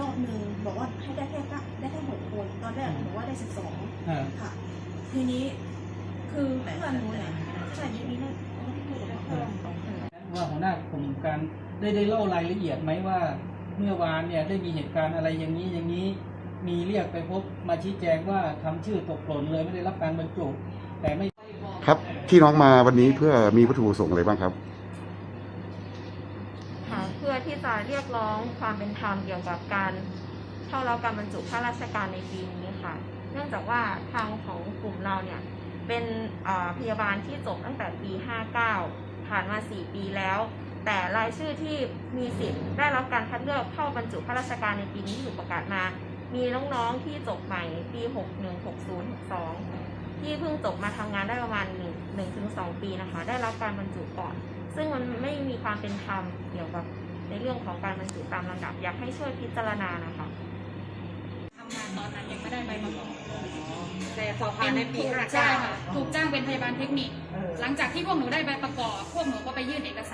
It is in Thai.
รอบนึงบอกว่าให้ได้แค่เก้าได้แค่หกคน ตอนแรกบอกว่าได้สิบสองอ่าค่ะ ทีนี้คือเพื่อนหนูเนี่ยใช่ที่นี่นั่นที่พูดกับเพื่อนว่าหัวหน้ากลุ่มการได้ได้เล่ารายละเอียดไหมว่า เมื่อวานเนี่ยได้มีเหตุการณ์อะไรอย่างนี้อย่างนี้ มีเรียกไปพบมาชี้แจงว่าทำชื่อตกหล่นเลยไม่ได้รับการบรรจุ แต่ไม่ ครับที่น้องมาวันนี้เพื่อมีวัตถุประสงค์อะไรบ้างครับค่ะเพื่อที่จะเรียกร้องความเป็นธรรมเกี่ยวกับการเข้ารับการบรรจุข้าราชการในปีนี้ค่ะ เนื่องจากว่าทางของกลุ่มเราเนี่ยเป็นพยาบาลที่จบตั้งแต่ปี 59 ผ่านมา 4 ปีแล้ว แต่รายชื่อที่มีสิทธิ์ได้รับการคัดเลือกเข้าบรรจุข้าราชการในปีนี้ที่ถูกประกาศมา มีน้องๆที่จบใหม่ปี 61 60 62 ที่เพิ่งจบมาทำงานได้ประมาณ1 1ถึง2ปีนะคะ ได้รับการบรรจุก่อน ซึ่งมันไม่มีความเป็นธรรมเกี่ยวกับ ในเรื่องของการบรรจุตามลำดับ อยากให้ช่วยพิจารณานะคะทำงานตอนนั้นยังไม่ได้ใบประกอบแต่สอบผ่านในปีถูกห้าใช่เก้าค่ะถูกจ้างเป็นพยาบาลเทคนิค หลังจากที่พวกหนูได้ใบประกอบ พวกหนูก็ไปยื่นเอกสาร